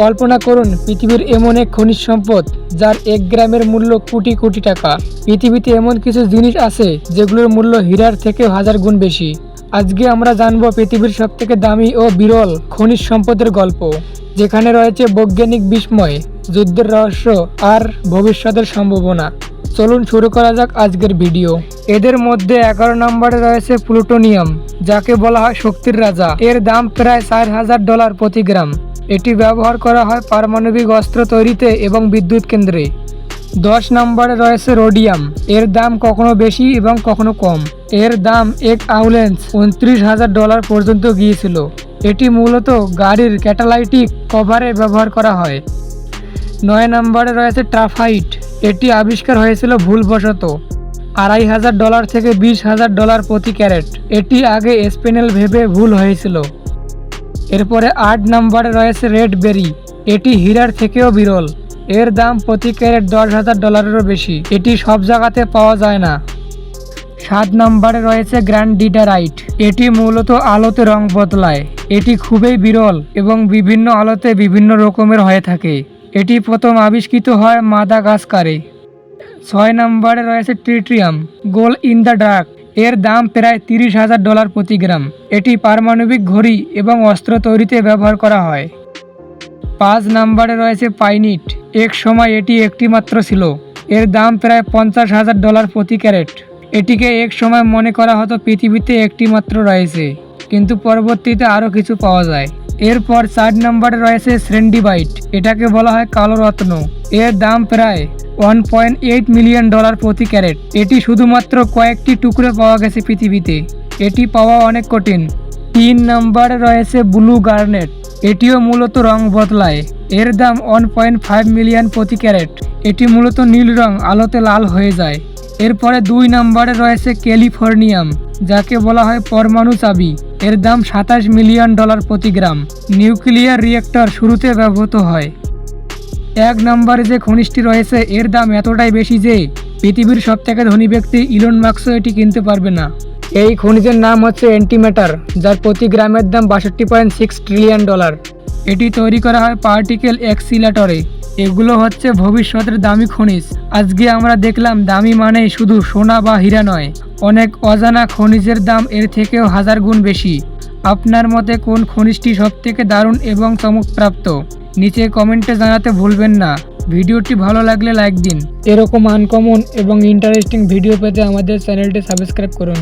কল্পনা করুন পৃথিবীর এমন এক খনিজ সম্পদ যার এক গ্রামের মূল্য কোটি কোটি টাকা। পৃথিবীতে এমন কিছু জিনিস আছে যেগুলোর মূল্য হীরার থেকে হাজার গুণ বেশি। আজকে আমরা জানব পৃথিবীর সবথেকে দামি ও বিরল খনিজ সম্পদের গল্প, যেখানে রয়েছে বৈজ্ঞানিক বিস্ময়, যুদ্ধের রহস্য আর ভবিষ্যতের সম্ভাবনা। চলুন শুরু করা যাক আজকের ভিডিও। এদের মধ্যে এগারো নম্বরে রয়েছে প্লুটোনিয়াম, যাকে বলা হয় শক্তির রাজা। এর দাম প্রায় চার হাজার ডলার প্রতি গ্রাম। এটি ব্যবহার করা হয় পারমাণবিক অস্ত্র তৈরিতে এবং বিদ্যুৎ কেন্দ্রে। দশ নম্বরে রয়েছে রোডিয়াম। এর দাম কখনো বেশি এবং কখনো কম। এর দাম এক আউলেন্স উনত্রিশ হাজার ডলার পর্যন্ত গিয়েছিল। এটি মূলত গাড়ির ক্যাটালাইটিক কভারে ব্যবহার করা হয়। নয় নম্বরে রয়েছে ট্রাফাইট। এটি আবিষ্কার হয়েছিল ভুলবশত। আড়াই হাজার ডলার থেকে বিশ হাজার ডলার প্রতি ক্যারেট। এটি আগে স্পেনেল ভেবে ভুল হয়েছিল। এরপরে আট নম্বরে রয়েছে রেড বেরি। এটি হীরার থেকেও বিরল। এর দাম প্রতি ক্যারেট দশ হাজার ডলারেরও বেশি। এটি সব জায়গাতে পাওয়া যায় না। সাত নম্বরে রয়েছে গ্র্যান্ড ডিডারাইট এটি মূলত আলোতে রং বদলায়। এটি খুবই বিরল এবং বিভিন্ন আলোতে বিভিন্ন রকমের হয়ে থাকে। এটি প্রথম আবিষ্কৃত হয় মাদাগাস্কারে। ছয় নম্বরে রয়েছে ট্রিট্রিয়াম। Goal in the dark. এর দাম প্রায় তিরিশ হাজার ডলার প্রতি গ্রাম। এটি পারমাণবিক ঘড়ি এবং অস্ত্র তৈরিতে ব্যবহার করা হয়। পাঁচ নাম্বারে রয়েছে পাইনিট। এক সময় এটি একটি মাত্র ছিল। এর দাম প্রায় পঞ্চাশ হাজার ডলার প্রতি ক্যারেট। এটিকে এক সময় মনে করা হতো পৃথিবীতে একটি মাত্র রয়েছে। কিন্তু পরবর্তীতে আরও কিছু পাওয়া যায়। এরপর চার নম্বরে রয়েছে শ্রেন্ডিবাইট এটাকে বলা হয় কালো রত্ন। এর দাম প্রায় one point eight million dollar প্রতি ক্যারেট। এটি শুধুমাত্র কয়েকটি টুকরো পাওয়া গেছে পৃথিবীতে। এটি পাওয়া অনেক কঠিন। তিন নম্বরে রয়েছে ব্লু গার্নেট। এটিও মূলত রং বদলায়। এর দাম ওয়ান পয়েন্ট ফাইভ মিলিয়ন প্রতি ক্যারেট। এটি মূলত নীল রং, আলোতে লাল হয়ে যায়। এরপরে দুই নম্বরে রয়েছে ক্যালিফোর্নিয়াম, যাকে বলা হয় পরমাণু চাবি। এর দাম সাতাশ মিলিয়ন ডলার প্রতি গ্রাম। নিউক্লিয়ার রিয়েক্টর শুরুতে ব্যবহৃত হয়। এক নম্বরে যে খনিজটি রয়েছে, এর দাম এতটাই বেশি যে পৃথিবীর সব থেকে ধনী ব্যক্তি ইলন মার্কসও এটি কিনতে পারবে না। এই খনিজের নাম হচ্ছে অ্যান্টিম্যাটার যার প্রতি গ্রামের দাম বাষট্টি পয়েন্ট সিক্স ট্রিলিয়ন ডলার। এটি তৈরি করা হয় পার্টিকেল এক্সিলাটরে এগুলো হচ্ছে ভবিষ্যতের দামি খনিজ। আজকে আমরা দেখলাম দামি মানে শুধু সোনা বা হীরা নয়, অনেক অজানা খনিজের দাম এর থেকেও হাজার গুণ বেশি। আপনার মতে কোন খনিজটি সবথেকে দারুণ এবং চমকপ্রাপ্ত? নিচে কমেন্টে জানাতে ভুলবেন না। ভিডিওটি ভালো লাগলে লাইক দিন। এরকম আনকমন এবং ইন্টারেস্টিং ভিডিও পেতে আমাদের চ্যানেলটি সাবস্ক্রাইব করুন।